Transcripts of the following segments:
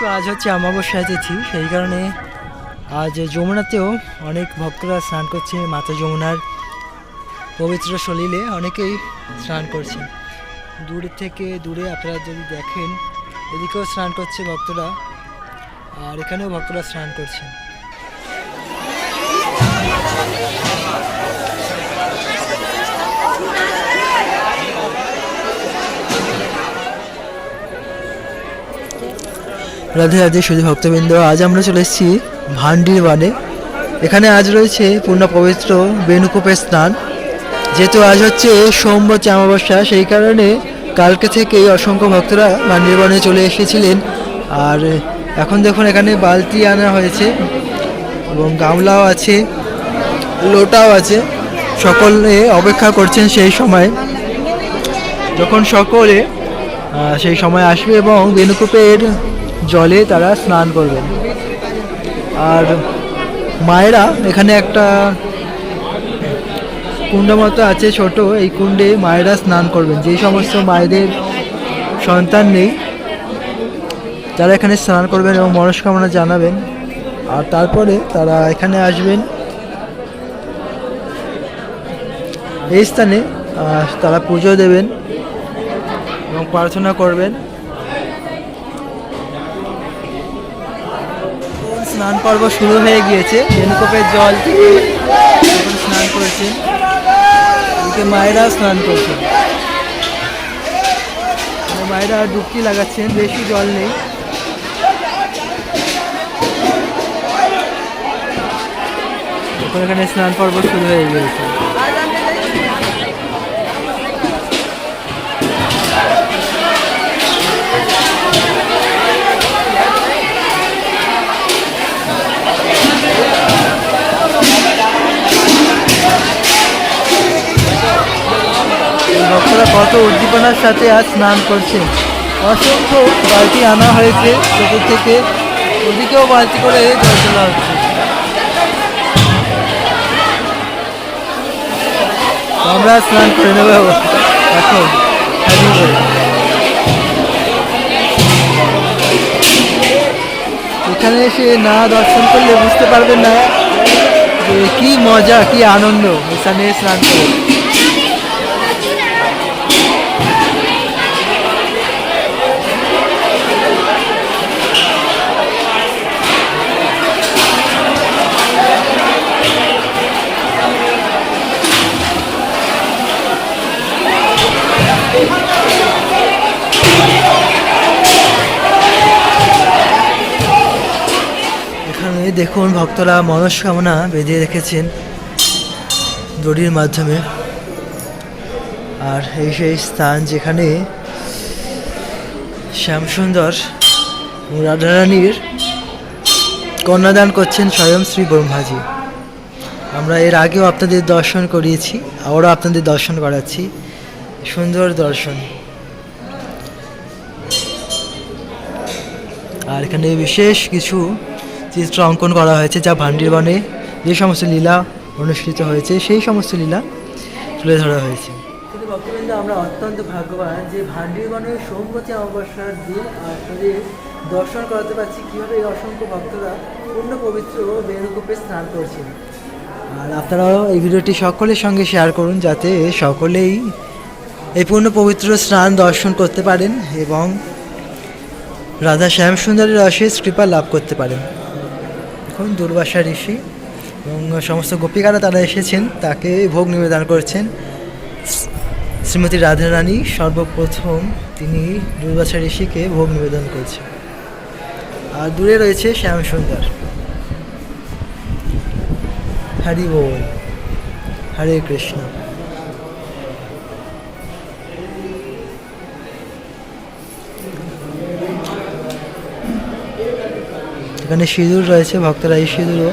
যেহেতু আজ হচ্ছে অমাবস্যা তিথি, সেই কারণে আজ যমুনাতেও অনেক ভক্তরা স্নান করছে, মাতা যমুনার পবিত্র সলিলে অনেকেই স্নান করছেন। দূর থেকে দূরে আপনারা যদি দেখেন, এদিকেও স্নান করছে ভক্তরা, আর এখানেও ভক্তরা স্নান করছেন। রাধে রাধে শুধু ভক্তবৃন্দ, আজ আমরা চলে এসেছি ভান্ডির বানে এখানে আজ রয়েছে পূর্ণ পবিত্র বেনুকূপের স্নান। যেহেতু আজ হচ্ছে সোমবার অমাবস্যা, সেই কারণে কালকে থেকেই অসংখ্য ভক্তরা ভান্ডির বনে চলে এসেছিলেন। আর এখন দেখুন, এখানে বালতি আনা হয়েছে এবং গামলাও আছে, লোটাও আছে। সকলে অপেক্ষা করছেন সেই সময়। যখন সকলে সেই সময় আসবে এবং বেনুকূপের জলে তারা স্নান করবেন। আর মায়েরা এখানে একটা কুণ্ড মতো আছে, ছোট। এই কুণ্ডে মায়েরা স্নান করবেন। যেই সমস্ত মায়েদের সন্তান নেই, তারা এখানে স্নান করবেন এবং মনস্কামনা জানাবেন। আর তারপরে তারা এখানে আসবেন। এই স্থানে তারা পুজো দেবেন এবং প্রার্থনা করবেন। স্নান পর্ব শুরু হয়ে গিয়েছে। বেনকোপের জল থেকে স্নান করছেন এদিকে মায়েরা স্নান করছেন মায়েরা ডুবকি লাগাচ্ছেন, বেশি জল নেই। এখানে স্নান পর্ব শুরু হয়ে গিয়েছে। ভক্তরা কত উদ্দীপনার সাথে আজ স্নান করছেন অসংখ্য বালতি আনা হয়েছে চতুর থেকে। ওদিকেও বালতি করে জল তোলা হচ্ছে। আমরা স্নান করে নেব। এখন এখানে এসে না দর্শন করলে বুঝতে পারবেন না যে কি মজা, কি আনন্দ। এখানে স্নান করে। দেখুন, ভক্তরা মনস্কামনা বেঁধে রেখেছেন দড়ির মাধ্যমে। আর এই সেই স্থান যেখানে শ্যামসুন্দর রাধারানীর কন্যাদান করছেন স্বয়ং শ্রী ব্রহ্মাজি। আমরা এর আগেও আপনাদের দর্শন করিয়েছি, আবারও আপনাদের দর্শন করাচ্ছি। সুন্দর দর্শন। আর এখানে বিশেষ কিছু চিত্র অঙ্কন করা হয়েছে যা ভান্ডিরবনে যে সমস্ত লীলা অনুষ্ঠিত হয়েছে সেই সমস্ত লীলা তুলে ধরা হয়েছে। কিন্তু ভক্তবৃন্দ আমরা অত্যন্ত ভাগ্যবান যে ভান্ডিরবনের সোমবতী অমাবস্যার দিন আপনাদের দর্শন করাতে পারছি কীভাবে এই অসংখ্য ভক্তরা পূর্ণ পবিত্র বেণুকূপে স্নান করছেন। আর আপনারাও এই ভিডিওটি সকলের সঙ্গে শেয়ার করুন যাতে সকলেই এই পূর্ণ পবিত্র স্নান দর্শন করতে পারেন এবং রাধা শ্যাম সুন্দরীর অশেষ কৃপা লাভ করতে পারেন। এখন দুর্বাসা ঋষি এবং সমস্ত গোপিকারা তারা এসেছেন, তাকে ভোগ নিবেদন করেছেন। শ্রীমতী রাধারানী সর্বপ্রথম তিনি দুর্বাসা ঋষিকে ভোগ নিবেদন করেছেন। আর দূরে রয়েছে শ্যাম সুন্দর। হরি বল। হরে কৃষ্ণ। এখানে সিঁদুর রয়েছে, ভক্তরা এই সিঁদুরও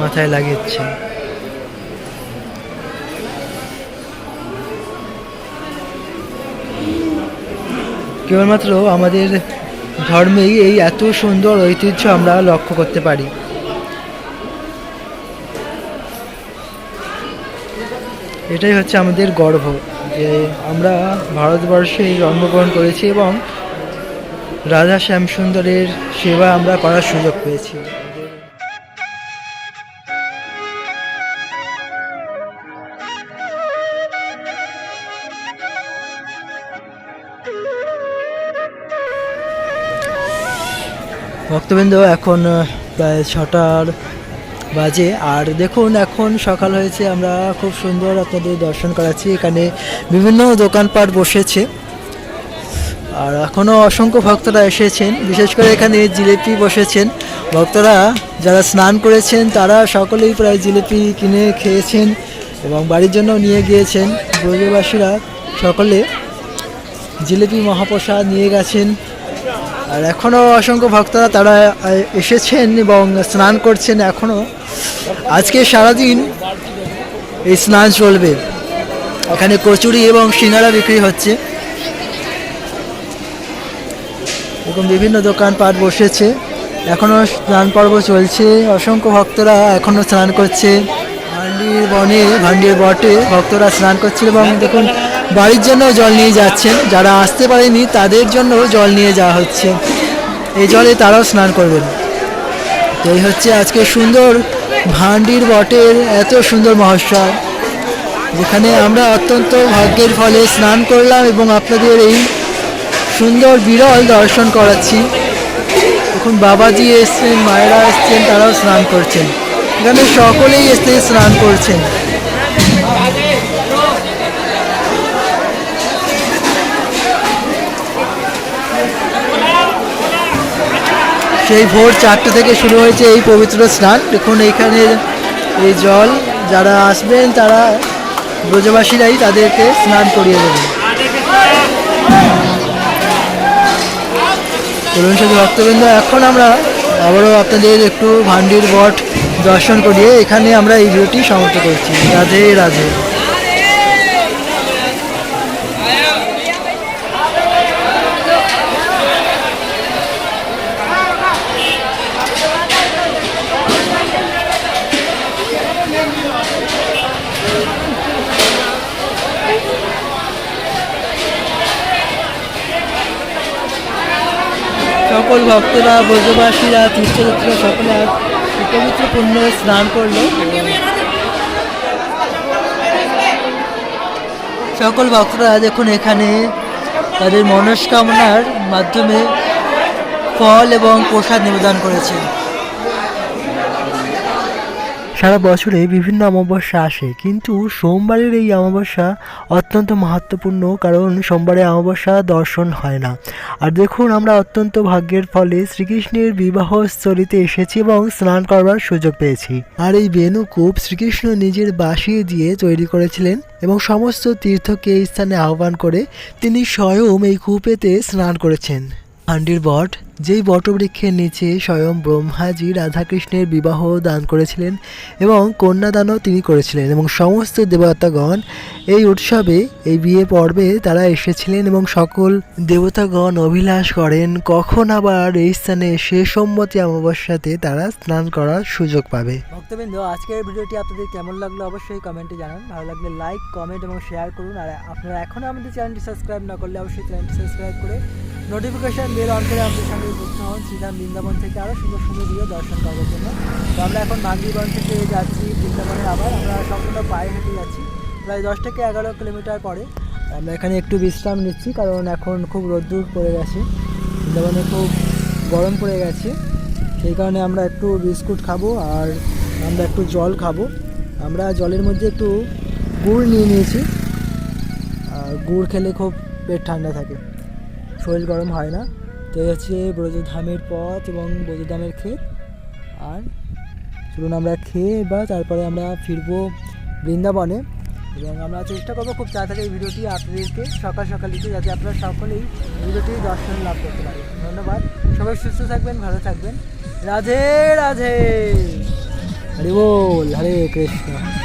মাথায় লাগিয়েছে। কেবলমাত্র আমাদের ধর্মেই এই এত সুন্দর ঐতিহ্য আমরা লক্ষ্য করতে পারি। এটাই হচ্ছে আমাদের গর্ব যে আমরা ভারতবর্ষে জন্মগ্রহণ করেছি এবং রাধা শ্যামসুন্দরের সেবা আমরা করার সুযোগ পেয়েছি। ভক্তবৃন্দ, এখন প্রায় ছটার বাজে। আর দেখুন, এখন সকাল হয়েছে, আমরা খুব সুন্দর আপনাদের দর্শন করাচ্ছি। এখানে বিভিন্ন দোকানপাট বসেছে। আর এখনও অসংখ্য ভক্তরা এসেছেন, বিশেষ করে এখানে জিলিপি বসেছেন। ভক্তরা যারা স্নান করেছেন, তারা সকলেই প্রায় জিলিপি কিনে খেয়েছেন এবং বাড়ির জন্য নিয়ে গিয়েছেন। ব্রজবাসীরা সকলে জিলিপি মহাপ্রসাদ নিয়ে গেছেন। আর এখনও অসংখ্য ভক্তরা তারা এসেছেন এবং স্নান করছেন এখনও আজকে সারাদিন এই স্নান চলবে। এখানে কচুরি এবং সিঙ্গারা বিক্রি হচ্ছে। এরকম বিভিন্ন দোকানপাট বসেছে। এখনও স্নান পর্ব চলছে। অসংখ্য ভক্তরা এখনও স্নান করছে। ভান্ডির বনে ভান্ডির বটে ভক্তরা স্নান করছে এবং দেখুন, বাড়ির জন্য জল নিয়ে যাচ্ছেন। যারা আসতে পারেনি, তাদের জন্য জল নিয়ে যাওয়া হচ্ছে। এই জলে তারাও স্নান করবেন। তো এই হচ্ছে আজকে সুন্দর ভান্ডির বটের এত সুন্দর মহোৎসব। যেখানে আমরা অত্যন্ত ভাগ্যের ফলে স্নান করলাম এবং আপনাদের এই সুন্দর বিরল দর্শন করাচ্ছি। এখন বাবাজি এসছেন মায়েরা এসছেন, তারাও স্নান করছেন। এখানে সকলেই এসে স্নান করছেন। সেই ভোর চারটে থেকে শুরু হয়েছে এই পবিত্র স্নান। দেখুন এইখানে এই জল, যারা আসবেন, তারা ব্রজবাসীরাই তাদেরকে স্নান করিয়ে দেবেন। তরুণ সাথে ভক্তবৃন্দ, এখন আমরা আবারও আপনাদের একটু ভান্ডির বট দর্শন করিয়ে এখানে আমরা এই ভিডিওটি সমাপ্ত করছি। রাধে রাধে। সকল ভক্তরা, ব্রজবাসীরা, তীর্থযাত্রীরা সকলে আজ পবিত্র পুণ্য স্নান করল। সকল ভক্তরা দেখুন এখানে তাদের মনস্কামনার মাধ্যমে ফল এবং প্রসাদ নিবেদন করেছে সারা বছরে বিভিন্ন অমাবস্যা আসে, কিন্তু সোমবারের এই অমাবস্যা অত্যন্ত মাহাত্মপূর্ণ কারণ সোমবারে অমাবস্যা দর্শন হয় না। আর দেখুন, আমরা অত্যন্ত ভাগ্যের ফলে শ্রীকৃষ্ণের বিবাহ স্থলিতে এসেছি এবং স্নান করবার সুযোগ পেয়েছি। আর এই বেনুকূপ শ্রীকৃষ্ণ নিজের বাসিয়ে দিয়ে তৈরি করেছিলেন এবং সমস্ত তীর্থকে এই স্থানে আহ্বান করে তিনি স্বয়ং এই কূপেতে স্নান করেছেন। হান্ডির বট, যেই বটবৃক্ষের নিচে স্বয়ং ব্রহ্মাজি রাধাকৃষ্ণের বিবাহ দান করেছিলেন এবং কন্যাদানও তিনি করেছিলেন এবং সমস্ত দেবতাগণ এই উৎসবে, এই বিয়ে পর্বে তারা এসেছিলেন এবং সকল দেবতাগণ অভিলাষ করেন, কখন আবার এই স্থানে এসে সম্মতি অমাবস্যাতে তারা স্নান করার সুযোগ পাবে। ভক্তবৃন্দ, আজকের ভিডিওটি আপনাদের কেমন লাগল অবশ্যই কমেন্টে জানান। ভালো লাগলে লাইক, কমেন্ট এবং শেয়ার করুন। আর আপনারা এখনও আমাদের চ্যানেলটি সাবস্ক্রাইব না করলে অবশ্যই চ্যানেলটি সাবস্ক্রাইব করে নোটিফিকেশন বেল অন করে আমাদের সঙ্গে যুক্ত হন শ্রীধাম বৃন্দাবন থেকে আরও সুন্দর সুন্দর ভিডিও দর্শন করার জন্য। তো আমরা এখন ভান্দিবন থেকে যাচ্ছি বৃন্দাবনে আবার। আমরা সম্পূর্ণ পায়ে হেঁটে যাচ্ছি, প্রায় দশ থেকে এগারো কিলোমিটার পরে। আমরা এখানে একটু বিশ্রাম নিচ্ছি, কারণ এখন খুব রোদ্দুর পড়ে গেছে। বৃন্দাবনে খুব গরম পড়ে গেছে। সেই কারণে আমরা একটু বিস্কুট খাব আর আমরা একটু জল খাব। আমরা জলের মধ্যে একটু গুড় নিয়ে নিয়েছি। আর গুড় খেলে খুব পেট ঠান্ডা থাকে। শরীর গরম হয় না। তো এই হচ্ছে ব্রজধামের পথ এবং ব্রজধামের ক্ষেত। আর চলুন আমরা খেয়ে বা তারপরে আমরা ফিরবো বৃন্দাবনে। এবং আমরা চেষ্টা করব খুব তাড়াতাড়ি এই ভিডিওটি আপনাদেরকে সকাল সকাল দিতে যাতে আপনারা সকলেই ভিডিওটি দর্শন লাভ করতে পারেন। ধন্যবাদ। সবাই সুস্থ থাকবেন, ভালো থাকবেন। রাধে রাধে। হরি বল হরে কৃষ্ণ।